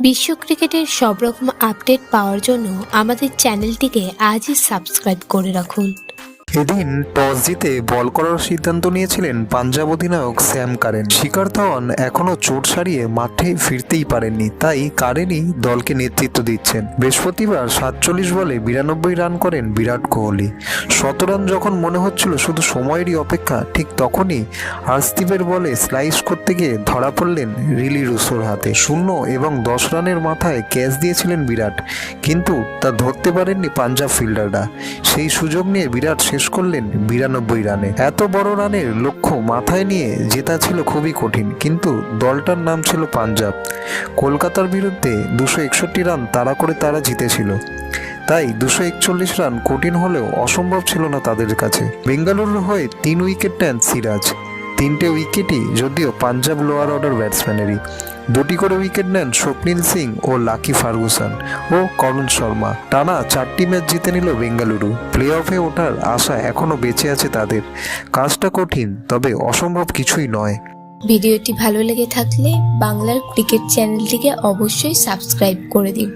বিশ্ব ক্রিকেটের সব রকম আপডেট পাওয়ার জন্য আমাদের চ্যানেলটিকে আজই সাবস্ক্রাইব করে রাখুন। এদিন টস জিতে বল করার সিদ্ধান্ত নিয়েছিলেন পাঞ্জাব অধিনায়ক স্যাম কারেন। শিকার ধাওয়ান এখনও চোট সারিয়ে মাঠে ফিরতেই পারেননি, তাই কারেনই দলকে নেতৃত্ব দিচ্ছেন। বৃহস্পতিবার সাতচল্লিশ বলে বিরানব্বই রান করেন বিরাট কোহলি। শত রান যখন মনে হচ্ছিল শুধু সময়েরই অপেক্ষা, ঠিক তখনই আর্সদীপের বলে স্লাইস করতে গিয়ে ধরা পড়লেন রিলি রুসোর হাতে। শূন্য এবং দশ রানের মাথায় ক্যাচ দিয়েছিলেন বিরাট, কিন্তু তা ধরতে পারেননি পাঞ্জাব ফিল্ডাররা। সেই সুযোগ নিয়ে বিরাট শেষ করলেন বিরানব্বই রানে। এত বড় রানের লক্ষ্য মাথায় নিয়ে জেতা ছিল খুবই কঠিন, কিন্তু দলটার নাম ছিল পাঞ্জাব। কলকাতার বিরুদ্ধে দুশো একষট্টি রান তাড়া করে তারা জিতেছিল। তাই দুশো একচল্লিশ রান কঠিন হলেও অসম্ভব ছিল না তাদের কাছে। বেঙ্গালুরুর হয়ে তিন উইকেট নেন সিরাজ। তিনটে উইকেটই যদিও পাঞ্জাব লোয়ার অর্ডার ব্যাটসম্যানেরই দুটি করে উইকেট নেন স্বপ্নিল সিং ও লাকি ফার্গুসন ও করণ শর্মা। টানা চারটি ম্যাচ জিতে নিল বেঙ্গালুরু। প্লে অফে ওঠার আশা এখনও বেঁচে আছে তাদের। কাজটা কঠিন, তবে অসম্ভব কিছুই নয়। ভিডিওটি ভালো লেগে থাকলে বাংলার ক্রিকেট চ্যানেলটিকে অবশ্যই সাবস্ক্রাইব করে দিন